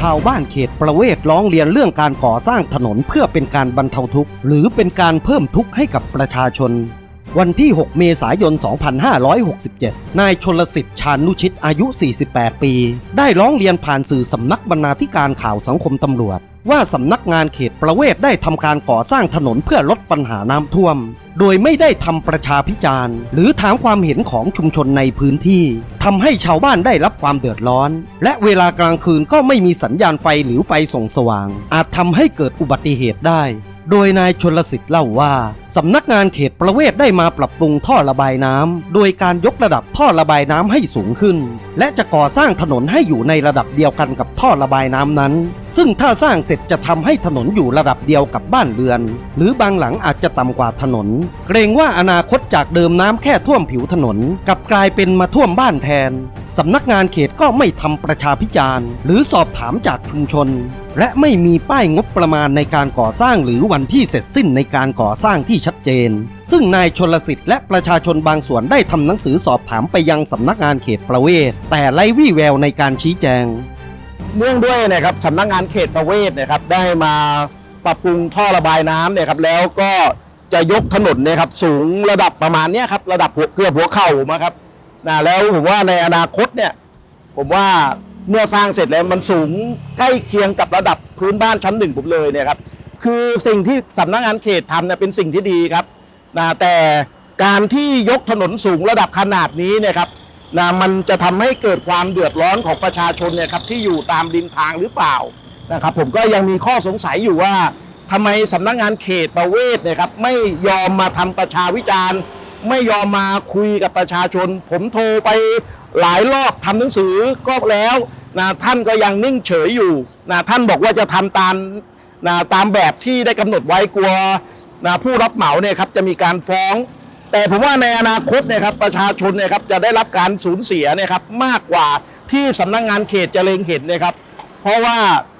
ชาวบ้านเขตประเวศร้องเรียนเรื่องการก่อสร้างถนนเพื่อเป็นการบรรเทาทุกข์ หรือเป็นการเพิ่มทุกข์ให้กับประชาชน วันที่ 6 เมษายน 2567 นายชนลสิทธิ์ชานุชิตอายุ 48 ปี ได้ร้องเรียนผ่านสื่อสำนักบรรณาธิการข่าวสังคมตำรวจ ว่าสำนักงานเขตประเวศได้ทำการก่อสร้างถนนเพื่อลดปัญหาน้ำท่วม โดยไม่ได้ทำประชาพิจารณ์ หรือถามความเห็นของชุมชนในพื้นที่ทำให้ชาวบ้านได้รับความเดือดร้อน และเวลากลางคืนก็ไม่มีสัญญาณไฟหรือไฟส่องสว่าง อาจทำให้เกิดอุบัติเหตุได้ โดยนายชนลสิทธิ์เล่าว่าสำนักงานเขตประเวศได้มาปรับปรุงท่อระบายน้ำโดยการยกระดับท่อระบายน้ำให้สูงขึ้น และจะก่อสร้างถนนให้อยู่ในระดับเดียวกันกับท่อระบายน้ำนั้น ซึ่งถ้าสร้างเสร็จจะทำให้ถนนอยู่ระดับเดียวกับบ้านเรือน หรือบางหลังอาจจะต่ำกว่าถนน เกรงว่าอนาคตจากเดิมน้ำแค่ท่วมผิวถนนกลับกลายเป็นมาท่วมบ้านแทนสำนักงานเขตก็ไม่ทำประชาพิจารณ์ หรือสอบถามจากชุมชน และไม่มีป้ายงบประมาณในการก่อสร้างหรือวันที่เสร็จสิ้นในการก่อสร้างที่ชัดเจน ซึ่งนายชนลสิทธิ์และประชาชนบางส่วนได้ทำหนังสือสอบถามไปยังสำนักงานเขตประเวศ แต่ไร้วี่แววในการชี้แจง เนื่องด้วยนะครับสำนักงานเขตประเวศนะครับได้มาปรับปรุงท่อระบายน้ำเนี่ยครับแล้วก็จะยกถนนเนี่ยครับสูงระดับประมาณเนี้ยครับระดับหัวเกือบหัวเข่ามาครับนะแล้วผมว่าในอนาคตเนี่ยผมว่า เมื่อสร้างเสร็จแล้วมันสูงใกล้เคียงกับระดับพื้นบ้านชั้นหนึ่งผมเลยเนี่ยครับคือสิ่งที่สำนักงานเขตทำเนี่ยเป็นสิ่งที่ดีครับนะแต่การที่ยกถนนสูงระดับขนาดนี้เนี่ยครับนะมันจะทำให้เกิดความเดือดร้อนของประชาชนเนี่ยครับที่อยู่ตามริมทางหรือเปล่านะครับ ผมก็ยังมีข้อสงสัยอยู่ว่าทำไมสำนักงานเขตประเวศเนี่ยครับไม่ยอมมาทำประชาวิจารณ์ ไม่ยอมมาคุยกับประชาชน ผมโทรไปหลายรอบทำหนังสือก็แล้ว นะท่านก็ยังนิ่งเฉยอยู่นะท่านบอกว่าจะทำตามนะตามแบบที่ได้กำหนดไว้กลัวนะผู้รับเหมาเนี่ยครับจะมีการฟ้อง แต่ผมว่าในอนาคตเนี่ยครับประชาชนเนี่ยครับจะได้รับการสูญเสียเนี่ยครับมากกว่าที่สำนักงานเขตจะเล็งเห็นนะครับ เพราะว่า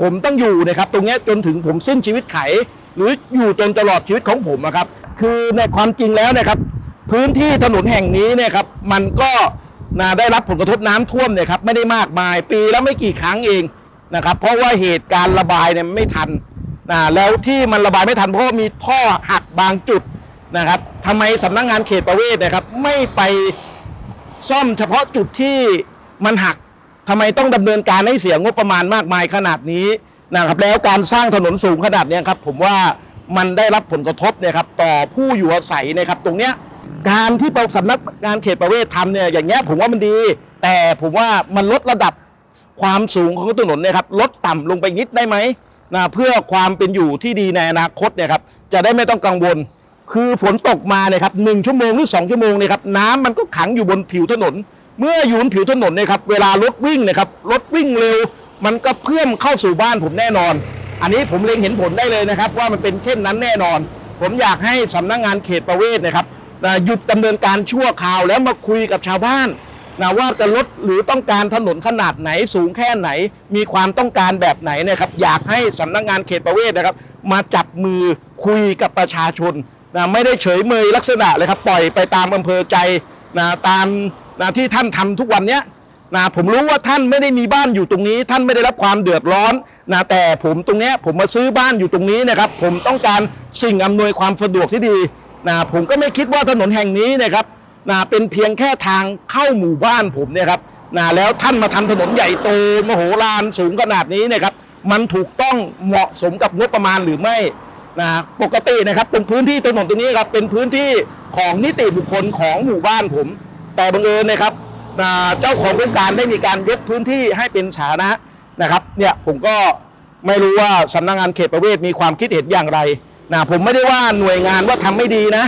ผมต้องอยู่เนะครับตรงนี้จนถึงผมสิ้นชีวิตไข หรืออยู่จนตลอดชีวิตของผมนะครับ คือในความจริงแล้วเนะครับ พื้นที่ถนนแห่งนี้เนี่ยครับมันก็ นะได้รับผลกระทบน้ำท่วมเนี่ยครับไม่ได้มากมายปีแล้วไม่กี่ครั้งเองนะครับ เพราะว่าเหตุการณ์ระบายเนี่ยไม่ทันนะแล้วที่มันระบายไม่ทันเพราะมีท่อหักบางจุดนะครับทำไมสำนักงงานเขตประเวศนะครับ ไม่ไปซ่อมเฉพาะจุดที่มันหักทำไมต้องดำเนินการให้เสียงบประมาณมากมายขนาดนี้นะครับ แล้วการสร้างถนนสูงขนาดเนี้ยครับ ผมว่ามันได้รับผลกระทบเนี่ยครับต่อผู้อยู่อาศัยนะครับ ตรงเนี้ย การที่สำนักงานเขตประเวศทำเนี่ยอย่างเงี้ยผมว่ามันดี แต่ผมว่ามันลดระดับความสูงของถนนเนี่ยครับลดต่ำลงไปนิดได้ไหมนะเพื่อความเป็นอยู่ที่ดีในอนาคตเนี่ยครับจะได้ไม่ต้องกังวล คือฝนตกมาเนี่ยครับหนึ่งชั่วโมงหรือสองชั่วโมงเนี่ยครับน้ำมันก็ขังอยู่บนผิวถนน เมื่ออยู่บนผิวถนนเนี่ยครับเวลารถวิ่งเนี่ยครับรถวิ่งเร็ว มันก็เพื่อมเข้าสู่บ้านผมแน่นอน อันนี้ผมเล็งเห็นผลได้เลยนะครับ ว่ามันเป็นเช่นนั้นแน่นอน ผมอยากให้สำนักงานเขตประเวศนะครับ นะหยุดดำเนินการชั่วคราวแล้วมาคุยกับชาวบ้านนะว่าจะลดหรือต้องการถนนขนาดไหนสูงแค่ไหน มีความต้องการแบบไหนนะครับอยากให้สำนักงานเขตประเวศนะครับ มาจับมือคุยกับประชาชนนะไม่ได้เฉยเมยลักษณะเลยครับปล่อยไปตามอำเภอใจนะตามนะที่ท่านทำทุกวันเนี้ยนะผมรู้ว่าท่านไม่ได้มีบ้านอยู่ตรงนี้ ท่านไม่ได้รับความเดือดร้อนนะแต่ผมตรงเนี้ยผมมาซื้อบ้านอยู่ตรงนี้นะครับ ผมต้องการสิ่งอำนวยความสะดวกที่ดี นะผมก็ไม่คิดว่าถนนแห่งนี้นะครับนะเป็นเพียงแค่ทางเข้าหมู่บ้านผมเนี่ยครับนะแล้วท่านมาทำถนนใหญ่โตมโหฬารสูงขนาดนี้นี่ยครับ มันถูกต้องเหมาะสมกับงบประมาณหรือไม่นะปกตินะครับตรงพื้นที่ถนนตรงนี้ครับเป็นพื้นที่ของนิติบุคคลของหมู่บ้านผม แต่บังเอิญนะครับนะเจ้าของโครงการได้มีการยกพื้นที่ให้เป็นสาธารณะนะครับเนี่ยผมก็ไม่รู้ว่าสำนักงานเขตประเวศมีความคิดเห็นอย่างไร นะผมไม่ได้ว่าหน่วยงานว่าทำไม่ดีนะ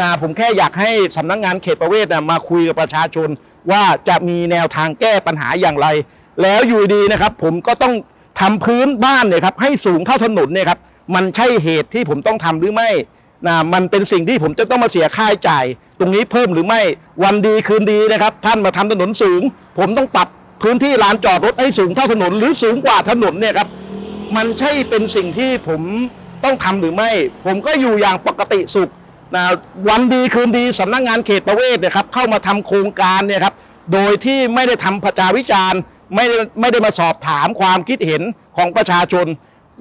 นะผมแค่อยากให้สำนักงานเขตประเวศนะมาคุยกับประชาชน ว่าจะมีแนวทางแก้ปัญหาอย่างไร แล้วอยู่ดีนะครับ ผมก็ต้องทำพื้นบ้านเนี่ยครับให้สูงเท่าถนนเนี่ยครับมันใช่เหตุที่ผมต้องทำหรือไม่นะมันเป็นสิ่งที่ผมจะต้องมาเสียค่าใช้จ่าย ตรงนี้เพิ่มหรือไม่วันดีคืนดีนะครับ ท่านมาทำถนนสูง ผมต้องปรับพื้นที่ลานจอดรถให้สูงเท่าถนน หรือสูงกว่าถนนเนี่ยครับมันใช่เป็นสิ่งที่ผม ต้องทำหรือไม่ ผมก็อยู่อย่างปกติสุขนะวันดีคืนดีสำนักงานเขตประเวศเนี่ยครับเข้ามาทำโครงการเนี่ยครับโดยที่ไม่ได้ทำประชาวิจารณ์ไม่ได้ไม่ได้มาสอบถามความคิดเห็นของประชาชน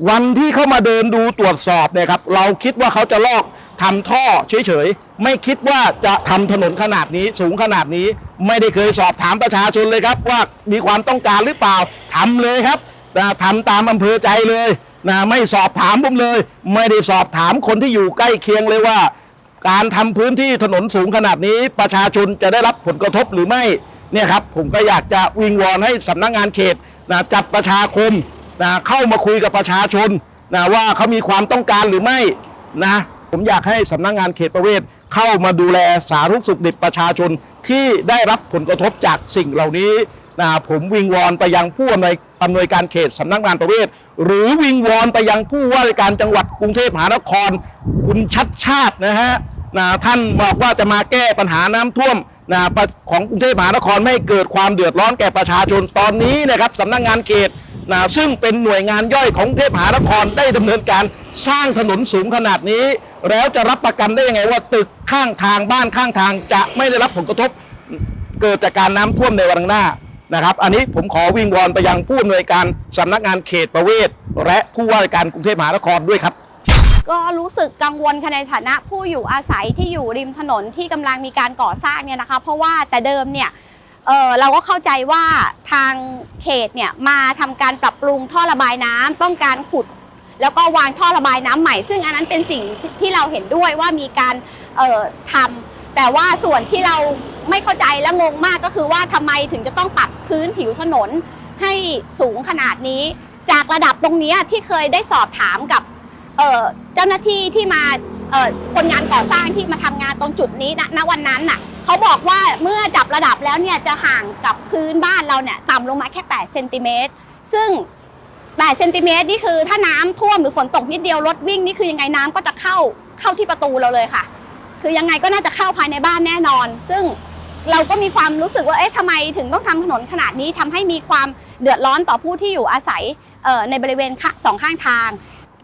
วันที่เข้ามาเดินดูตรวจสอบเนี่ยครับเราคิดว่าเขาจะลอกทำท่อเฉยๆ ไม่คิดว่าจะทำถนนขนาดนี้สูงขนาดนี้ ไม่ได้เคยสอบถามประชาชนเลยครับ ว่ามีความต้องการหรือเปล่าทำเลยครับนะทำตามอำเภอใจเลย นะไม่สอบถามผมเลย ไม่ได้สอบถามคนที่อยู่ใกล้เคียงเลยว่า การทำพื้นที่ถนนสูงขนาดนี้ ประชาชนจะได้รับผลกระทบหรือไม่เนี่ยครับผมก็อยากจะวิงวอนให้สำนักงานเขตนะจัดประชาคมนะเข้ามาคุยกับประชาชนนะว่าเขามีความต้องการหรือไม่นะผมอยากให้สำนักงานเขตประเวศเข้ามาดูแลสาธารณสุขดิบประชาชนที่ได้รับผลกระทบจากสิ่งเหล่านี้ นะผมวิงวอนไปยังผู้อำนวยอำนวยการเขตสำนักงานประเวศหรือวิงวอนไปยังผู้ว่าราชการจังหวัดกรุงเทพมหานคร คุณชัดชาตินะฮะนะท่านบอกว่าจะมาแก้ปัญหาน้ำท่วมนะของกรุงเทพมหานครไม่เกิดความเดือดร้อนแก่ประชาชนตอนนี้นะครับสำนักงานเขตนะซึ่งเป็นหน่วยงานย่อยของกรุงเทพมหานครได้ดำเนินการสร้างถนนสูงขนาดนี้ แล้วจะรับประกันได้ยังไงว่าตึกข้างทางบ้านข้างทางจะไม่ได้รับผลกระทบ เกิดจากการน้ำท่วมในวันข้างหน้า นะครับ อันนี้ผมขอวิงวอนไปยังผู้อำนวยการสำนักงานเขตประเวศ และผู้ว่าการกรุงเทพมหานครด้วยครับ ก็รู้สึกกังวลค่ะในฐานะผู้อยู่อาศัยที่อยู่ริมถนนที่กำลังมีการก่อสร้างเนี่ยนะคะ เพราะว่าแต่เดิมเนี่ยเออเราก็เข้าใจว่าทางเขตเนี่ยมาทำการปรับปรุงท่อระบายน้ำต้องการขุด แล้วก็วางท่อระบายน้ำใหม่ ซึ่งอันนั้นเป็นสิ่งที่เราเห็นด้วยว่ามีการเอ่อทำแต่ว่าส่วนที่เรา ไม่เข้าใจและงงมากก็คือว่าทำไมถึงจะต้องปรับพื้นผิวถนนให้สูงขนาดนี้ จากระดับตรงนี้ที่เคยได้สอบถามกับเเจ้าหน้าที่ที่มาคนงานก่อสร้างที่มาทำงานตรงจุดนี้ณณวันนั้นน่ะเขาบอกว่าเมื่อจับระดับแล้วเนี่ยจะห่างกับพื้นบ้านเราเนี่ยต่ำลงมาแค่8เซนติเมตรซึ่ง8เซนติเมตรนี่คือถ้าน้ำท่วมหรือฝนตกนิดเดียวรถวิ่งนี่คือยังไงน้ำก็จะเข้าเข้าที่ประตูเราเลยค่ะ คือยังไงก็น่าจะเข้าภายในบ้านแน่นอน ซึ่ง เราก็มีความรู้สึกว่าเอ๊ะทำไมถึงต้องทำถนนขนาดนี้ทำให้มีความเดือดร้อนต่อผู้ที่อยู่อาศัยในบริเวณสองข้างทาง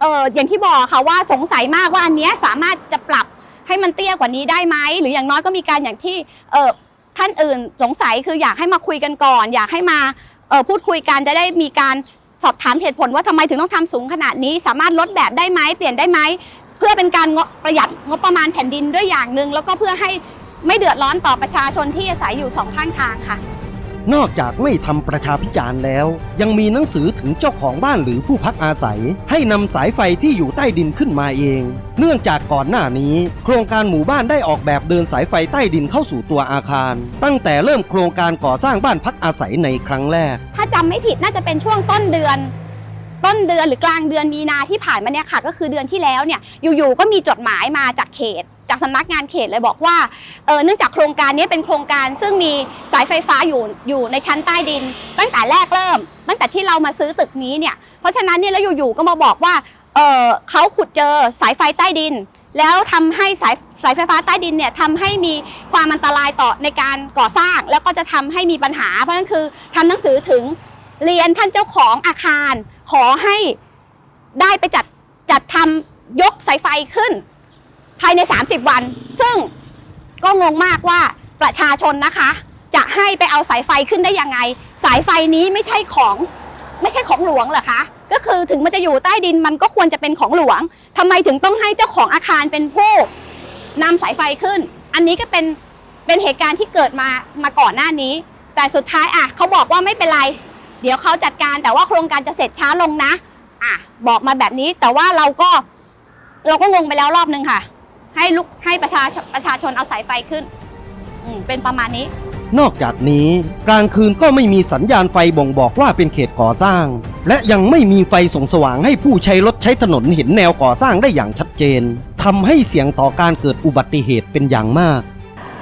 เอออย่างที่บอกค่ะว่าสงสัยมากว่าอันนี้สามารถจะปรับให้มันเตี้ยกว่านี้ได้ไหมหรืออย่างน้อยก็มีการอย่างที่เออท่านอื่นสงสัยคืออยากให้มาคุยกันก่อน อยากให้มาเออพูดคุยกันจะได้มีการสอบถามเหตุผลว่าทำไมถึงต้องทำสูงขนาดนี้ สามารถลดแบบได้ไหมเปลี่ยนได้ไหมเพื่อเป็นการประหยัดงบประมาณแผ่นดินด้วยอย่างหนึ่งแล้วก็เพื่อให้ ไม่เดือดร้อนต่อประชาชนที่อาศัยอยู่สองข้างทางค่ะ นอกจากไม่ทำประชาพิจารณ์แล้ว ยังมีหนังสือถึงเจ้าของบ้านหรือผู้พักอาศัย ให้นำสายไฟที่อยู่ใต้ดินขึ้นมาเอง เนื่องจากก่อนหน้านี้ โครงการหมู่บ้านได้ออกแบบเดินสายไฟใต้ดินเข้าสู่ตัวอาคาร ตั้งแต่เริ่มโครงการก่อสร้างบ้านพักอาศัยในครั้งแรก ถ้าจำไม่ผิดน่าจะเป็นช่วงต้นเดือน ต้นเดือนหรือ กลางเดือนมีนาที่ผ่านมาเนี่ยค่ะ ก็คือเดือนที่แล้วเนี่ยอยู่ๆก็มีจดหมายมาจากเขต จากสำนักงานเขตเลยบอกว่าเนื่องจากโครงการนี้เป็นโครงการซึ่งมีสายไฟฟ้าอยู่อยู่ในชั้นใต้ดิน ตั้งแต่แรกเริ่ม ตั้งแต่ที่เรามาซื้อตึกนี้เนี่ยเพราะฉะนั้นเนี่ยแล้วอยู่ๆก็มาบอกว่าเเขาขุดเจอสายไฟใต้ดิน แล้วทำให้สายสายไฟฟ้าใต้ดินเนี่ยทำให้มีความอันตรายต่อในการก่อสร้าง แล้วก็จะทำให้มีปัญหา เพราะนั้นคือทำหนังสือถึงเรียนท่านเจ้าของอาคาร ขอให้ได้ไปจัดจัดทำยกสายไฟขึ้น ภายใน 30 วัน ซึ่งก็งงมากว่าประชาชนนะคะ จะให้ไปเอาสายไฟขึ้นได้ยังไง สายไฟนี้ไม่ใช่ของไม่ใช่ของหลวงเหรอคะก็คือถึงมันจะอยู่ใต้ดินมันก็ควรจะเป็นของหลวงทำไมถึงต้องให้เจ้าของอาคารเป็นผู้นำสายไฟขึ้น อันนี้ก็เป็นเป็นเหตุการณ์ที่เกิดมามาก่อนหน้านี้ แต่สุดท้ายอะเขาบอกว่าไม่เป็นไร เดี๋ยวเขาจัดการแต่ว่าโครงการจะเสร็จช้าลงนะอะบอกมาแบบนี้แต่ว่าเราก็เราก็งงไปแล้วรอบนึงค่ะ ให้ลุกให้ประชาชนประชาชนเอาสายไฟขึ้นอืมเป็นประมาณนี้ นอกจากนี้กลางคืนก็ไม่มีสัญญาณไฟบ่งบอกว่าเป็นเขตก่อสร้าง และยังไม่มีไฟส่องสว่างให้ผู้ใช้รถใช้ถนนเห็นแนวก่อสร้างได้อย่างชัดเจนทำให้เสี่ยงต่อการเกิดอุบัติเหตุเป็นอย่างมาก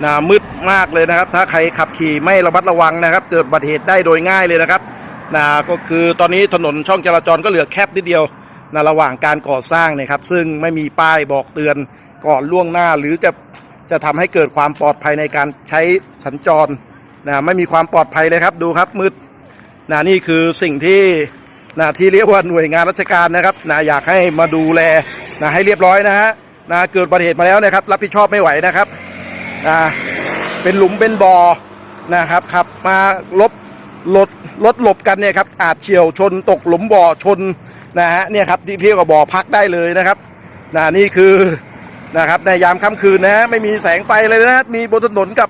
นะมืดมากเลยนะครับ ถ้าใครขับขี่ไม่ระมัดระวังนะครับ เกิดอุบัติเหตุได้โดยง่ายเลยนะครับนะก็คือตอนนี้ถนนช่องจราจรก็เหลือแคบนิดเดียวนะระหว่างการก่อสร้างเนะครับ ซึ่งไม่มีป้ายบอกเตือน ก่อนล่วงหน้าหรือจะจะทำให้เกิดความปลอดภัยในการใช้สัญจรนะไม่มีความปลอดภัยเลยครับดูครับมืดนะนี่คือสิ่งที่นะที่เรียกว่าหน่วยงานราชการนะครับนะอยากให้มาดูแลนะให้เรียบร้อยนะฮะนะเกิดอุบัติเหตุมาแล้วนะครับ รับผิดชอบไม่ไหวนะครับนะเป็นหลุมเป็นบ่อนะครับขับมาลบรถรถหลบกันเนี่ยครับอาจเฉียวชนตกหลุมบ่อชนนะฮะเนี่ยครับที่เทียบกับบ่อพักได้เลยนะครับนะนี่คือ นะครับในยามค่ำคืนนะไม่มีแสงไฟเลยนะมีบนถนนกับ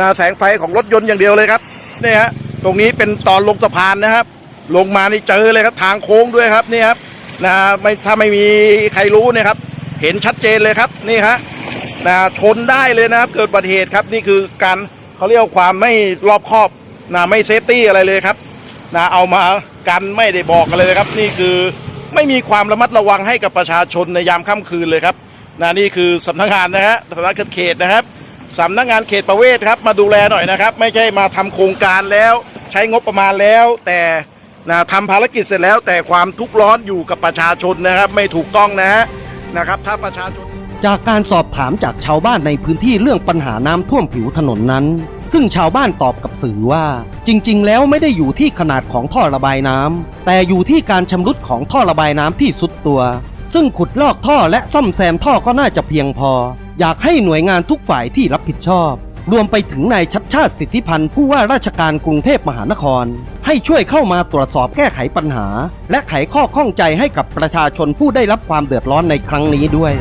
นะแสงไฟของรถยนต์อย่างเดียวเลยครับเนี่ยฮะตรงนี้เป็นตอนลงสะพานนะครับ ลงมานี่เจอเลยครับทางโค้งด้วยครับนี่ครับนะไม่ถ้าไม่มีใครรู้เนยครับ เห็นชัดเจนเลยครับนี่ฮะนะชนได้เลยนะครับ เกิดอุบัติเหตุครับนี่คือการเขาเรียกว่าความไม่รอบคอบนะไม่เซฟตี้อะไรเลยครับนะเอามากันไม่ได้บอกกันเลยครับ นี่คือไม่มีความระมัดระวังให้กับประชาชนในยามค่ำคืนเลยครับ นะนี่คือสำนักงานนะฮะสำนักงานเขตนะครับสำนักงานเขตประเวศครับมาดูแลหน่อยนะครับ ไม่ใช่มาทำโครงการแล้ว ใช้งบประมาณแล้ว แต่นะทำภารกิจเสร็จแล้ว แต่ความทุกข์ร้อนอยู่กับประชาชนนะครับ ไม่ถูกต้องนะฮะนะครับ ถ้าประชาชน จากการสอบถามจากชาวบ้านในพื้นที่เรื่องปัญหาน้ำท่วมผิวถนนนั้น ซึ่งชาวบ้านตอบกับสื่อว่า จริง ๆ แล้วไม่ได้อยู่ที่ขนาดของท่อระบายน้ำแต่อยู่ที่การชำรุดของท่อระบายน้ำที่สุดตัว ซึ่งขุดลอกท่อและซ่อมแซมท่อก็น่าจะเพียงพอ อยากให้หน่วยงานทุกฝ่ายที่รับผิดชอบ รวมไปถึงนายชัดชาติสิทธิพันธ์ผู้ว่าราชการกรุงเทพมหานคร ให้ช่วยเข้ามาตรวจสอบแก้ไขปัญหา และไขข้อข้องใจให้กับประชาชนผู้ได้รับความเดือดร้อนในครั้งนี้ด้วย